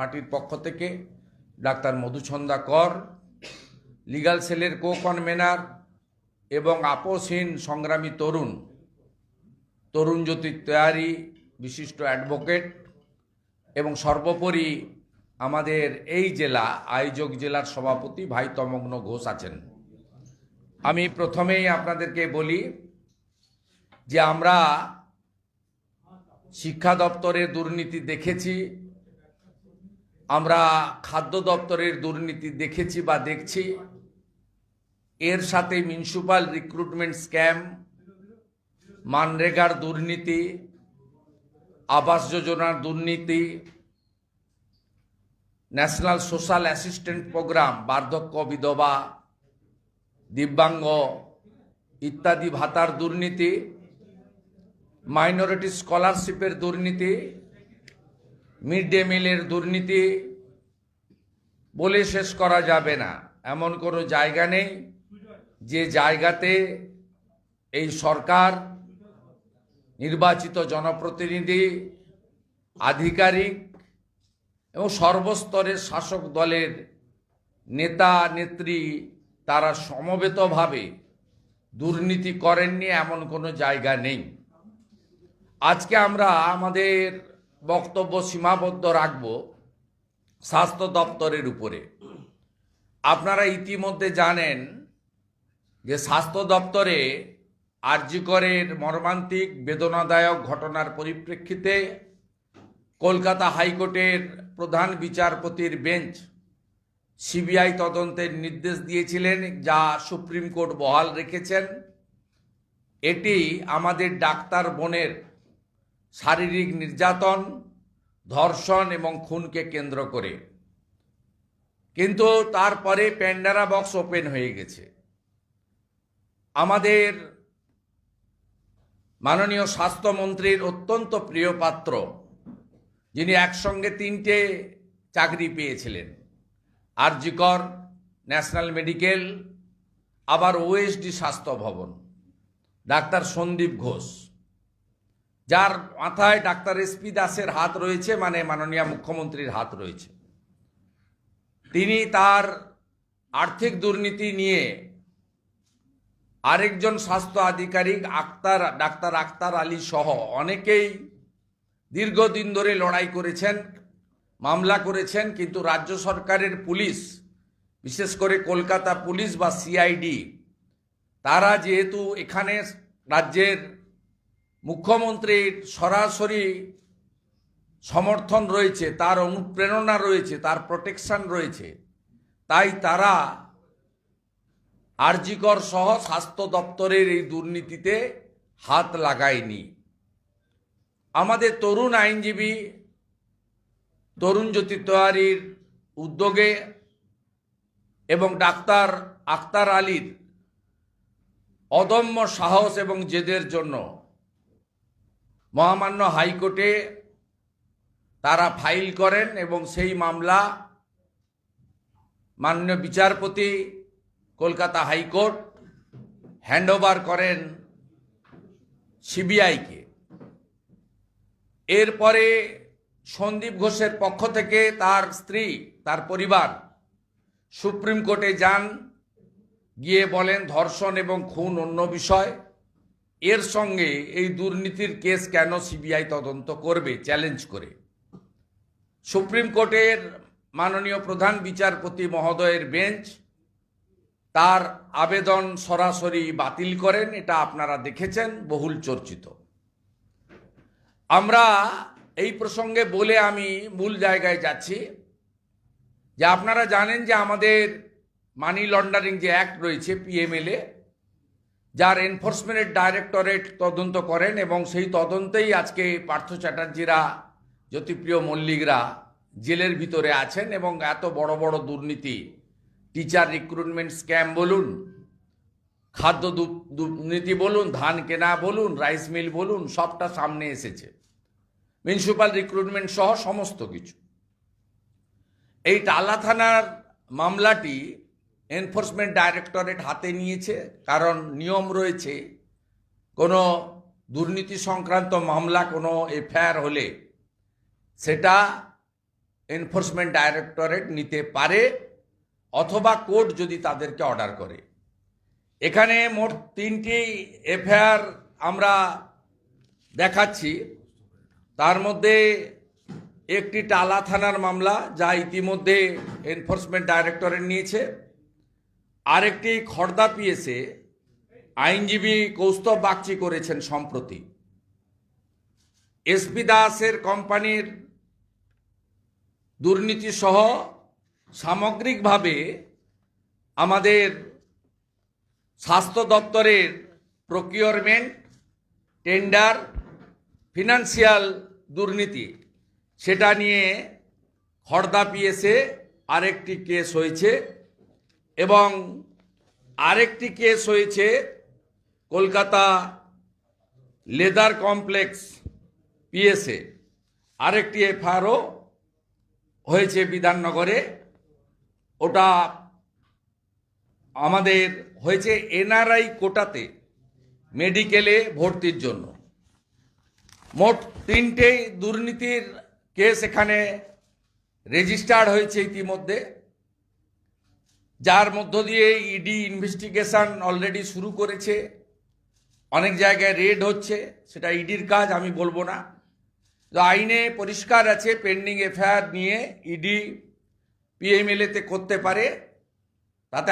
পার্টির পক্ষ থেকে ডাক্তার মধুছন্দা কর, লিগাল সেলের কো কনভেনার এবং আপোষহীন সংগ্রামী তরুণ তরুণ জ্যোতি তৈয়ারি, বিশিষ্ট অ্যাডভোকেট এবং সর্বোপরি আমাদের এই জেলা, আয়োজক জেলার সভাপতি ভাই তমগ্ন ঘোষ আছেন। আমি প্রথমেই আপনাদেরকে বলি যে আমরা শিক্ষা দপ্তরের দুর্নীতি দেখেছি আমরা খাদ্য দপ্তরের দুর্নীতি দেখেছি বা দেখছি। এর সাথে মিউনিসিপাল রিক্রুটমেন্ট স্ক্যাম, মানরেগার দুর্নীতি, আবাস যোজনার দুর্নীতি, ন্যাশনাল সোশ্যাল অ্যাসিস্ট্যান্ট প্রোগ্রাম, বার্ধক্য বিধবা, দিব্যাঙ্গ ইত্যাদি ভাতার দুর্নীতি, মাইনরিটি স্কলারশিপের দুর্নীতি, মিড ডে মিলের দুর্নীতি বলে শেষ করা যাবে না। এমন কোনো জায়গা নেই যে জায়গাতে এই সরকার, নির্বাচিত জনপ্রতিনিধি, আধিকারিক এবং সর্বস্তরের শাসক দলের নেতা, নেত্রী তারা সমবেতভাবে দুর্নীতি করেননি, এমন কোনো জায়গা নেই। আজকে আমরা আমাদের বক্তব্য সীমাবদ্ধ রাখব। স্বাস্থ্য দপ্তরের উপরে। আপনারা ইতিমধ্যে জানেন যে স্বাস্থ্য দপ্তরে আরজিকরের মর্মান্তিক, বেদনাদায়ক ঘটনার পরিপ্রেক্ষিতে কলকাতা হাইকোর্টের প্রধান বিচারপতির বেঞ্চ সিবিআই তদন্তের নির্দেশ দিয়েছিলেন, যা সুপ্রিম কোর্ট বহাল রেখেছেন। এটি আমাদের ডাক্তার বোনের শারীরিক নির্যাতন ধর্ষণ এবং খুনকে কেন্দ্র করে। কিন্তু তারপরে প্যান্ডারা বক্স ওপেন হয়ে গেছে। আমাদের মাননীয় স্বাস্থ্যমন্ত্রীর অত্যন্ত প্রিয় পাত্র, যিনি একসঙ্গে তিনটে চাকরি পেয়েছিলেন, আরজিকর ন্যাশনাল মেডিকেল, আবার ওএসডি স্বাস্থ্য ভবন, ডাক্তার সন্দীপ ঘোষ। যার মাথায় ডাক্তার এসপি দাসের হাত রয়েছে মানে মাননীয় মুখ্যমন্ত্রীর হাত রয়েছে। তিনি তার আর্থিক দুর্নীতি নিয়ে আরেকজন স্বাস্থ্য আধিকারিক আক্তার, ডাক্তার আক্তার আলী সহ অনেকেই দীর্ঘদিন ধরে লড়াই করেছেন, মামলা করেছেন, কিন্তু রাজ্য সরকারের পুলিশ, বিশেষ করে কলকাতা পুলিশ বা সিআইডি, তারা যেহেতু এখানে রাজ্যের মুখ্যমন্ত্রীর সরাসরি সমর্থন রয়েছে, তার অনুপ্রেরণা রয়েছে, তার প্রোটেকশন রয়েছে। তাই তারা আরজিকর সহ স্বাস্থ্য দপ্তরের এই দুর্নীতিতে হাত লাগায়নি। আমাদের তরুণ আইনজীবী তরুণ জ্যোতি তোয়ারির উদ্যোগে এবং ডাক্তার আক্তার আলীর অদম্য সাহস এবং জেদের জন্য মহামান্য হাইকোর্টে তারা ফাইল করেন এবং সেই মামলা মাননীয় বিচারপতি কলকাতা হাইকোর্ট হ্যান্ডওভার করেন সিবিআইকে। এরপরে সন্দীপ ঘোষের পক্ষ থেকে তার স্ত্রী, তার পরিবার সুপ্রিম কোর্টে যান, গিয়ে বলেন ধর্ষণ এবং খুন অন্য বিষয়। এর সঙ্গে এই দুর্নীতির কেস কেন সিবিআই তদন্ত করবে? চ্যালেঞ্জ করে। সুপ্রিম কোর্টের মাননীয় প্রধান বিচারপতি মহোদয়ের বেঞ্চ তার আবেদন সরাসরি বাতিল করেন, এটা আপনারা দেখেছেন, বহুল চর্চিত। আমরা এই প্রসঙ্গে বলে আমি মূল জায়গায় যাচ্ছি যে আপনারা জানেন যে আমাদের মানি লন্ডারিং যে অ্যাক্ট রয়েছে পিএমএলএ যার এনফোর্সমেন্টের ডাইরেক্টরেট তদন্ত করেন এবং সেই তদন্তেই আজকে পার্থ চ্যাটার্জিরা, জ্যোতিপ্রিয় মল্লিকরা জেলের ভিতরে আছেন এবং এত বড় বড় দুর্নীতি, টিচার রিক্রুটমেন্ট স্ক্যাম বলুন, খাদ্য দুর্নীতি বলুন, ধান কেনা বলুন, রাইস মিল বলুন, সবটা সামনে এসেছে। মিউনিসিপাল রিক্রুটমেন্ট সহ সমস্ত কিছু। এই টালা থানার মামলাটি এনফোর্সমেন্ট ডাইরেক্টরেট হাতে নিয়েছে, কারণ নিয়ম রয়েছে, কোনো দুর্নীতি সংক্রান্ত মামলা, কোনো এফআইআর হলে সেটা এনফোর্সমেন্ট ডাইরেক্টরেট নিতে পারে, অথবা কোর্ট যদি তাদেরকে অর্ডার করে। এখানে মোট তিনটি এফআইআর আমরা দেখাচ্ছি। তার মধ্যে একটি টালা থানার মামলা, যা ইতিমধ্যে এনফোর্সমেন্ট ডাইরেক্টরেট নিয়েছে। আরেকটি খর্দা পিএসে আইনজীবী কৌস্তব বাগচি করেছেন সম্প্রতি। এসপি দাসের কোম্পানির দুর্নীতি সহ সামগ্রিকভাবে আমাদের স্বাস্থ্য দপ্তরের প্রকিউরমেন্ট, টেন্ডার, ফিনান্সিয়াল দুর্নীতি, সেটা নিয়ে খর্দা পিএসে আরেকটি কেস হয়েছে। এবং আরেকটি কেস হয়েছে কলকাতা লেদার কমপ্লেক্স পিএসএ আরেকটি এফআইআরও হয়েছে বিধাননগরে। ওটা আমাদের হয়েছে এনআরআই কোটাতে মেডিকেলে ভর্তির জন্য। মোট তিনটে দুর্নীতির কেস এখানে রেজিস্টার্ড হয়েছে ইতিমধ্যে। যার মধ্য দিয়ে ইডি ইনভেস্টিগেশন অলরেডি শুরু করেছে। অনেক জায়গায় রেড হচ্ছে, সেটা ইডির কাজ, আমি বলব না। তো আইনে পরিষ্কার আছে পেন্ডিং এফআইআর নিয়ে ইডি পিএমএলএতে করতে পারে, তাতে